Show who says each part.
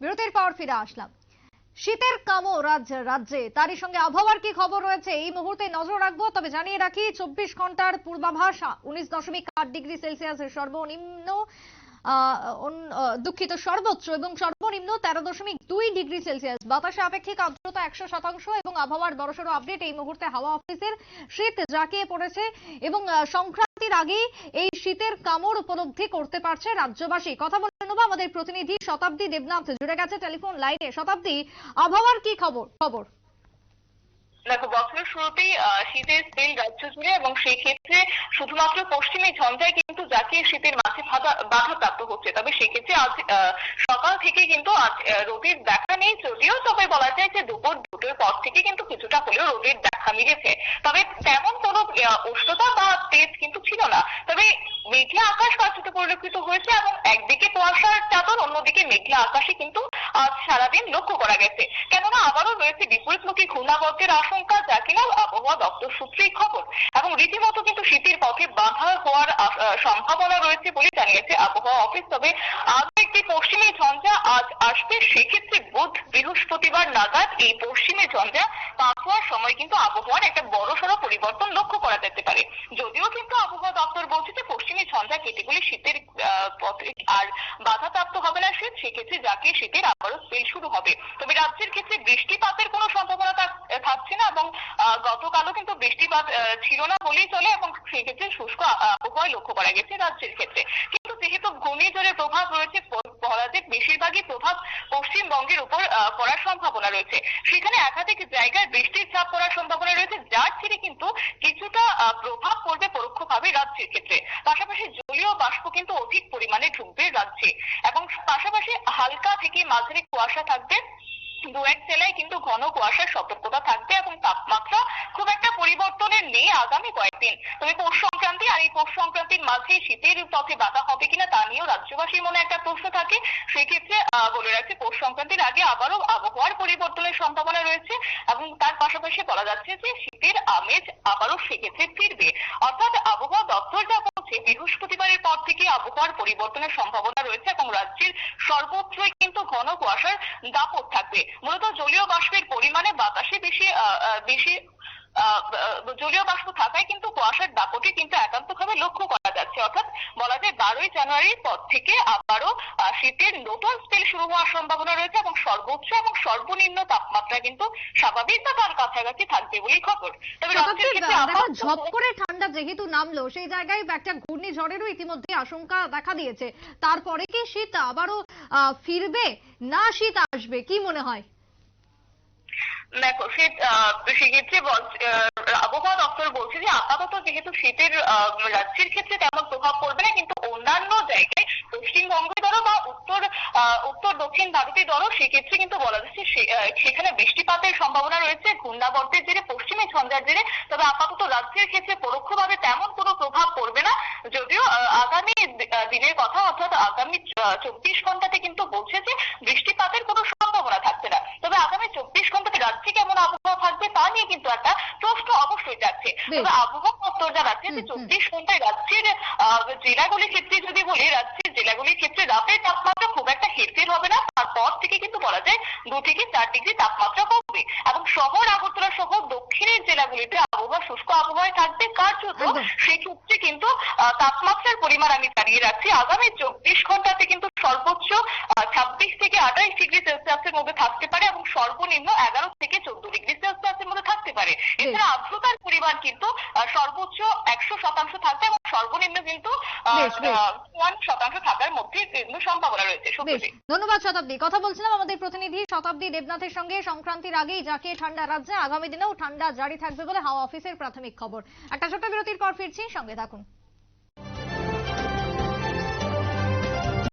Speaker 1: বিরতির পর ফিরে আসলাম। শীতের কামড় রাজ্য রাজ্যে। তারই সঙ্গে আবহাওয়ার কি খবর রয়েছে এই মুহূর্তে নজর রাখব, তবে জানিয়ে রাখি, চব্বিশ ঘণ্টার পূর্বাভাস, উনিশ দশমিক আট ডিগ্রি সেলসিয়াসের সর্বনিম্ন দুঃখিত সর্বোচ্চ এবং সর্বনিম্ন তেরো দশমিক দুই ডিগ্রি সেলসিয়াস। বাতাসে আপেক্ষিক আর্দ্রতা একশো শতাংশ এবং আবহাওয়ার বড়সড় আপডেট এই মুহূর্তে হাওয়া অফিসের শীত জাঁকিয়ে পড়েছে এবং সংক্রান্তির আগেই এই শীতের কামড় উপলব্ধি করতে পারছে রাজ্যবাসী। কথা বলে নেব আমাদের প্রতিনিধি শতাব্দী দেবনাথ জুড়ে গেছে টেলিফোন লাইনে। শতাব্দী, আবহাওয়ার কি খবর? খবর।
Speaker 2: দেখো, বছরের শুরুতেই শীতের স্পেল রাজ্য জুড়ে এবং সেই ক্ষেত্রে শুধুমাত্র পশ্চিমী ঝঞ্ঝায় কিন্তু জাকিয়ে শীতের মাঝে বাধা বাধাপ্রাপ্ত হচ্ছে। তবে সেক্ষেত্রে আজ সকাল থেকে কিন্তু আজ রোদের দেখা নেই যদিও, তবে বলা যায় যে দুপুর দুটোর পর থেকে কিন্তু কিছুটা হলেও রোদের দেখা মিলেছে। তবে তেমন কোনো উষ্ণতা বা তেজ কিন্তু ছিল না। তবে মেঘলা আকাশ কার্যত পরিলক্ষিত হয়েছে এবং একদিকে কুয়াশার চাদর, অন্যদিকে মেঘলা আকাশে কিন্তু আজ সারাদিন লক্ষ্য করা গেছে। কেননা আবারও রয়েছে বিপরীতমুখী ঘূর্ণাবর্তের আশঙ্কা, যা কিনা আবহাওয়া দপ্তর সূত্রেই খবর। রীতিমতো কিন্তু শীতের পথে বাধা হওয়ার সম্ভাবনা রয়েছে বলে জানিয়েছে আবহাওয়া অফিস। তবে আরও একটি পশ্চিমী ঝঞ্ঝা আজ আসবে। সেক্ষেত্রে বুধ, বৃহস্পতিবার নাগাদ এই পশ্চিমী ঝঞ্ঝা পাস হওয়ার সময় কিন্তু আবহাওয়ার একটা বড়সড় পরিবর্তন লক্ষ্য করা যেতে পারে। যদিও কিন্তু আবহাওয়া দপ্তর বলছে যে পশ্চিমী ঝঞ্ঝা কেটে গেলে শীতের পথে আর বাধাপ্রাপ্ত হবে না শীত। সেক্ষেত্রে যাকে শীতের আবারও স্পেল শুরু হবে। তবে রাজ্যের ক্ষেত্রে বৃষ্টিপাতের কোনো সম্ভাবনা থাক- থাকছে না এবং গতকালও কিন্তু বৃষ্টিপাত ছিল না। বলেই চলে এবং সেক্ষেত্রে শুষ্ক আ- আবহাওয়ায় লক্ষ্য করা গেছে রাজ্যের ক্ষেত্রে। কিন্তু যেহেতু ঘূর্ণিঝড়ের প্রভাব রয়েছে বলা যায় বেশিরভাগই প্রভাব পশ্চিমবঙ্গের উপর পড়ার সম্ভাবনা রয়েছে। সেখানে একাধিক জায়গায় বৃষ্টির চাপ পড়ার সম্ভাবনা রয়েছে, যার ছেড়ে কিন্তু কিছুটা প্রভাব পড়বে পরোক্ষভাবে রাজ্যের ক্ষেত্রে। পাশাপাশি জলীয় বাষ্প কিন্তু অধিক পরিমাণে ঢুকবে রাজ্যে। এবং পাশাপাশি হালকা থেকে মাঝারি কুয়াশা থাকবে। দু এক জেলায় কিন্তু ঘন কুয়াশার সতর্কতা থাকবে এবং তাপমাত্রা খুব একটা নেই, আগামী কয়েকদিন। তবে পৌষ সংক্রান্তি আর এই পৌষ সংক্রান্তির মাঝে শীতের পথে বাধা হবে কিনা তা নিয়েও রাজ্যবাসীর মনে একটা প্রশ্ন থাকে। সেক্ষেত্রে বলে রাখছি, পৌষ সংক্রান্তির আগে আবারও আবহাওয়ার পরিবর্তনের সম্ভাবনা রয়েছে এবং তার পাশাপাশি বলা যাচ্ছে যে শীতের আমেজ আবারও সেক্ষেত্রে ফিরবে। অর্থাৎ আবহাওয়া দপ্তর যা বলছে, বৃহস্পতিবারের পর থেকে আবহাওয়ার পরিবর্তনের সম্ভাবনা রয়েছে এবং রাজ্যের সর্বত্রই কিন্তু ঘন কুয়াশার দাপট থাকবে। মূলত জলীয় বাষ্পের পরিমাণে বাতাসে বেশি বেশি জলীয় বাষ্প থাকায় কিন্তু কুয়াশার দাপটে কিন্তু একান্তভাবে লক্ষ্য করা যাচ্ছে। অর্থাৎ বলা যায় বারোই জানুয়ারির পর থেকে আবারও শীতের নতুন স্পেল শুরু হওয়ার সম্ভাবনা রয়েছে এবং সর্বোচ্চ এবং সর্বনিম্ন তাপমাত্রা কিন্তু স্বাভাবিক বা তার কাছাকাছি থাকবে বলেই খবর। তবে
Speaker 1: ঝপ করে ঠান্ডা যেহেতু নামলো সেই জায়গায় একটা ঘূর্ণিঝড়েরও ইতিমধ্যে আশঙ্কা দেখা দিয়েছে। তারপরে কি শীত আবারও আহ, ফিরবে? না শীত আসবে কি মনে হয়?
Speaker 2: দেখো সেক্ষেত্রে আবহাওয়া দপ্তর বলছে যে আপাতত যেহেতু শীতের রাজ্যের ক্ষেত্রে তেমন প্রভাব পড়বে না, কিন্তু অন্যান্য জায়গায় পশ্চিমবঙ্গে ধরো বা উত্তর উত্তর, দক্ষিণ ভারতে ধরো, সেক্ষেত্রে কিন্তু বলা যাচ্ছে সেখানে বৃষ্টিপাতের সম্ভাবনা রয়েছে, ঘূর্ণাবর্তের জেরে, পশ্চিমে ঝঞ্ঝার জেরে, তবে আপাতত রাজ্যের ক্ষেত্রে পরোক্ষভাবে তেমন কোনো প্রভাব পড়বে না, যদিও আগামী দিনের কথা অর্থাৎ আগামী চব্বিশ ঘন্টাতে কিন্তু বলছে যে বৃষ্টিপাতের কোনো সম্ভাবনা থাকছে না তবে আগামী চব্বিশ ঘন্টাতে রাজ্যে কেমন আবহাওয়া থাকবে তা নিয়ে কিন্তু একটা প্রশ্ন অবশ্যই যাচ্ছে। তবে আবহাওয়া দপ্তর জানাচ্ছে যে। চব্বিশ ঘন্টায় রাজ্যের জেলাগুলির ক্ষেত্রে যদি বলি রাজ্যের জেলাগুলির ক্ষেত্রে রাতের তাপমাত্রা খুব একটা হেরফের হবে না। তারপর থেকে কিন্তু বলা যায় দু থেকে চার ডিগ্রি তাপমাত্রা কমবে। এবং শহর আগরতলা সহ দক্ষিণের জেলাগুলিতে আবহাওয়া শুষ্ক আবহাওয়ায় থাকবে। কার্যত। সেক্ষেত্রে কিন্তু আহ, তাপমাত্রার পরিমাণ আমি জানিয়ে রাখছি আগামী চব্বিশ ঘন্টাতে কিন্তু সর্বোচ্চ ছাব্বিশ থেকে আঠাইশ ডিগ্রি সেলসিয়াসের মধ্যে থাকতে পারে এবং সর্বনিম্ন এগারো থেকে চোদ্দ ডিগ্রি সেলসিয়াসের মধ্যে থাকতে পারে। এছাড়া আর্দ্রতার পরিমাণ কিন্তু সর্বোচ্চ একশো শতাংশ থাকবে এবং সর্বনিম্ন কিন্তু শতাংশ থাকার মধ্যে সম্ভাবনা রয়েছে
Speaker 1: ধন্যবাদ শতাব্দী। কথা বলছিলাম আমাদের প্রতিনিধি শতাব্দী দেবনাথের সঙ্গে সংক্রান্তির আগেই জাকিয়ে ঠান্ডা রাজ্যে আগামী দিনেও ঠান্ডা জারি থাকবে বলে হাওয়া অফিসের প্রাথমিক খবর। একটা ছোট্ট বিরতির পর ফিরছি সঙ্গে থাকুন।